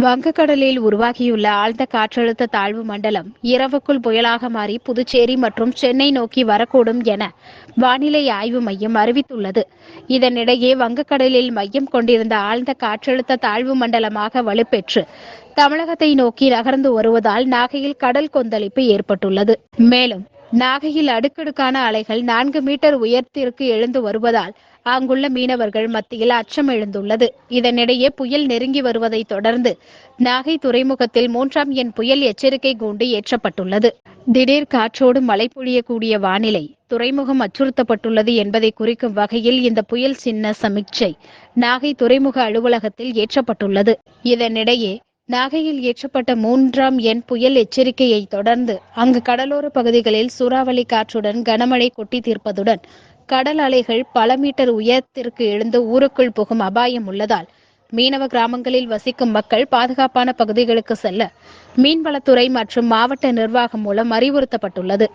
வங்கக்கடலில் உருவாகியுள்ள ஆழ்ந்த காற்றழுத்த தாழ்வு மண்டலம் இரவுக்குள் புயலாக மாறி புதுச்சேரி மற்றும் சென்னை நோக்கி வரக்கூடும் என வானிலை ஆய்வு மையம் அறிவித்துள்ளது. இதனிடையே வங்கக்கடலில் மையம் கொண்டிருந்த ஆழ்ந்த காற்றழுத்த தாழ்வு மண்டலமாக வலுப்பெற்று தமிழகத்தை நோக்கி நகர்ந்து வருவதால் நாகையில் கடல் கொந்தளிப்பு ஏற்பட்டுள்ளது. மேலும் நாகையில் அடுக்கடுக்கான அலைகள் நான்கு மீட்டர் உயரத்திற்கு எழுந்து வருவதால் அங்குள்ள மீனவர்கள் மத்தியில் அச்சம் எழுந்துள்ளது. இதனிடையே புயல் நெருங்கி வருவதை தொடர்ந்து நாகை துறைமுகத்தில் மூன்றாம் எண் புயல் எச்சரிக்கை கூண்டு ஏற்றப்பட்டுள்ளது. திடீர் காற்றோடு மழை பொழியக்கூடிய வானிலை துறைமுகம் அச்சுறுத்தப்பட்டுள்ளது என்பதை குறிக்கும் வகையில் இந்த புயல் சின்ன சமிக்சை நாகை துறைமுக அலுவலகத்தில் ஏற்றப்பட்டுள்ளது. இதனிடையே நாகையில் ஏற்றப்பட்ட மூன்றாம் எண் புயல் எச்சரிக்கையை தொடர்ந்து அங்கு கடலோர பகுதிகளில் சூறாவளி காற்றுடன் கனமழை கொட்டி தீர்ப்பதுடன் கடல் அலைகள் பல மீட்டர் உயரத்திற்கு எழுந்து ஊருக்குள் புகும் அபாயம் உள்ளதால் மீனவ கிராமங்களில் வசிக்கும் மக்கள் பாதுகாப்பான பகுதிகளுக்கு செல்ல மீன்வளத்துறை மற்றும் மாவட்ட நிர்வாகம் மூலம் அறிவுறுத்தப்பட்டுள்ளது.